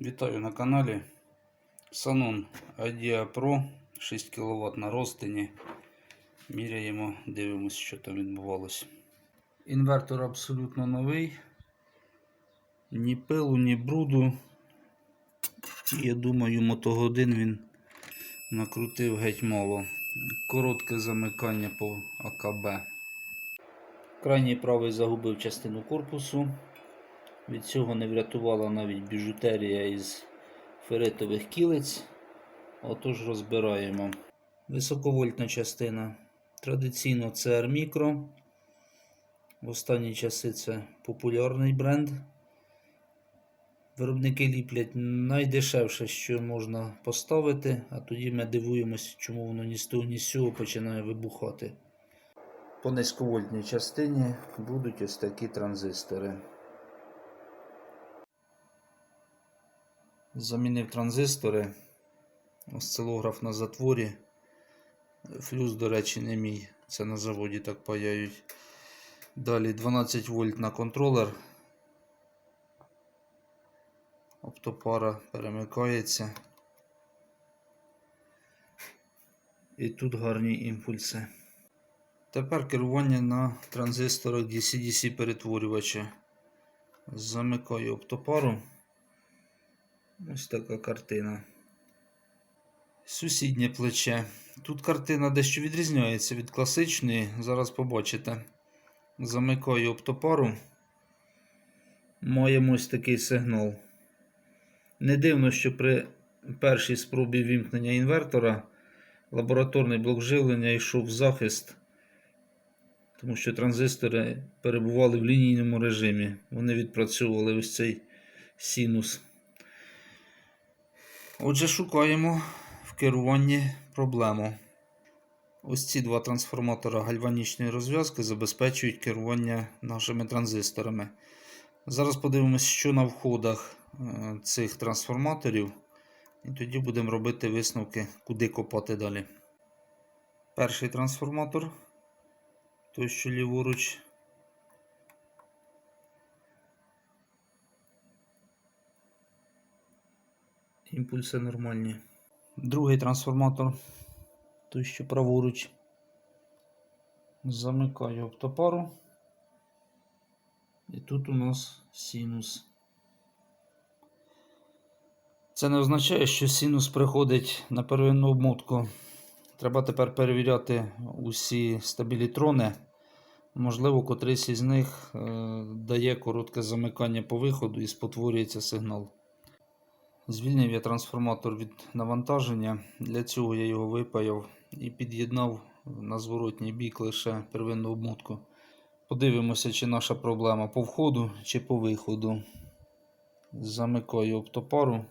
Вітаю на каналі. Санон Idea Pro 6 кВт на розтині. Міряємо, дивимося, що там відбувалося. Інвертор абсолютно новий. Ні пилу, ні бруду. Я думаю, мотогодин він накрутив геть мало. Коротке замикання по АКБ. Крайній правий загубив частину корпусу. Від цього не врятувала навіть біжутерія із феритових кілиць. Отож розбираємо. Високовольтна частина. Традиційно це Micro. В останні часи це популярний бренд. Виробники ліплять найдешевше, що можна поставити, а тоді ми дивуємося, чому воно ні з того, ні з цього починає вибухати. По низьковольтній частині будуть ось такі транзистори. Замінив транзистори, осцилограф на затворі. Флюс, до речі, не мій. Це на заводі так паяють. Далі 12 вольт на контролер. Оптопара перемикається. І тут гарні імпульси. Тепер керування на транзисторах DC-DC перетворювача. Замикаю оптопару. Ось така картина. Сусіднє плече. Тут картина дещо відрізняється від класичної. Зараз побачите. Замикаю оптопару. Маємо ось такий сигнал. Не дивно, що при першій спробі вімкнення інвертора лабораторний блок живлення йшов в захист, тому що транзистори перебували в лінійному режимі. Вони відпрацьовували ось цей синус. Отже, шукаємо в керуванні проблему. Ось ці два трансформатора гальванічної розв'язки забезпечують керування нашими транзисторами. Зараз подивимося, що на входах е, цих трансформаторів, і тоді будемо робити висновки, куди копати далі. Перший трансформатор, той, що ліворуч. Імпульси нормальні. Другий трансформатор, той, що праворуч. Замикаю оптопару. І тут у нас синус. Це не означає, що синус приходить на первинну обмотку. Треба тепер перевіряти усі стабілітрони. Можливо, котрийсь із них е, дає коротке замикання по виходу і спотворюється сигнал. Звільнив я трансформатор від навантаження. Для цього я його випаяв і під'єднав на зворотній бік лише первинну обмотку. Подивимося, чи наша проблема по входу чи по виходу. Замикаю оптопару.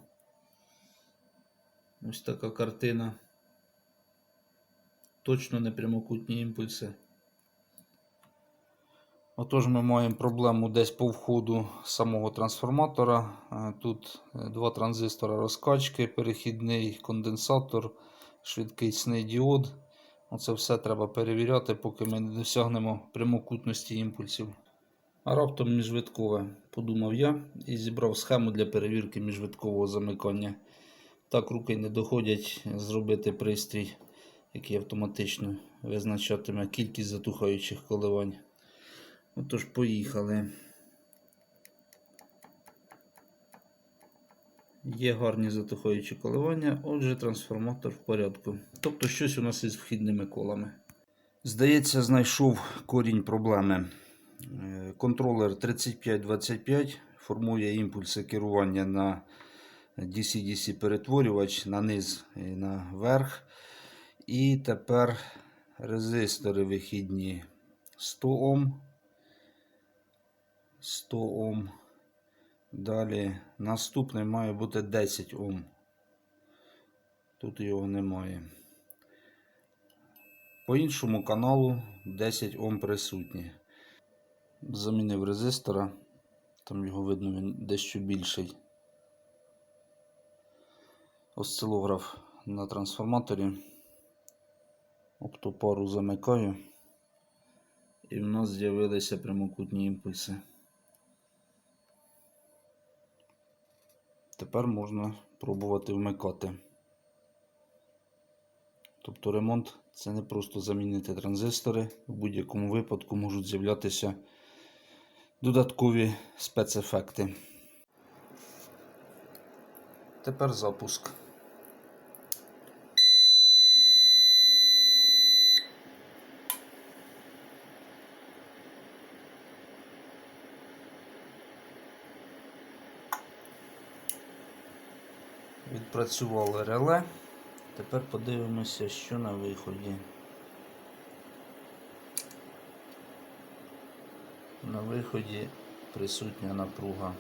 Ось така картина. Точно не прямокутні імпульси. Отож, ми маємо проблему десь по входу самого трансформатора. Е, Тут е, два транзистора розкачки, перехідний конденсатор, швидкісний діод. Оце все треба перевіряти, поки ми не досягнемо прямокутності імпульсів. А раптом міжвиткове, подумав я і зібрав схему для перевірки міжвиткового замикання. Так руки не доходять зробити пристрій, який автоматично визначатиме кількість затухаючих коливань. Отож, поїхали. Є гарні затухаючі коливання, отже, трансформатор в порядку. Тобто щось у нас із вхідними колами. Здається, знайшов корінь проблеми. Е, Контролер 3525 формує імпульси керування на DC-DC перетворювач на низ і на верх. І тепер резистори вихідні 100 Ом. 100 Ом. Далі наступний має бути 10 Ом. Тут його немає. По іншому каналу 10 Ом присутні. Замінив резистора. Там його видно він дещо більший. Осцилограф на трансформаторі. Оптопару замикаю. І в нас з'явилися прямокутні імпульси. Тепер можна пробувати вмикати. Тобто ремонт це не просто замінити транзистори. В будь-якому випадку можуть з'являтися додаткові спецефекти. Тепер запуск. Відпрацювали реле. Тепер подивимося, що на виході. На виході присутня напруга.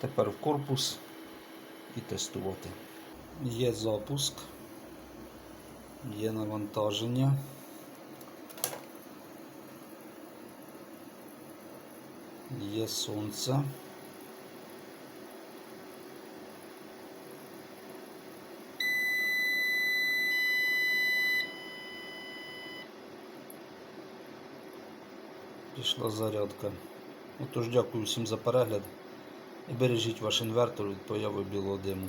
Тепер в корпус і тестувати. Є запуск, є навантаження. Є сонце. Пішла зарядка. Отож, дякую всім за перегляд і бережіть ваш інвертор від появи білого диму.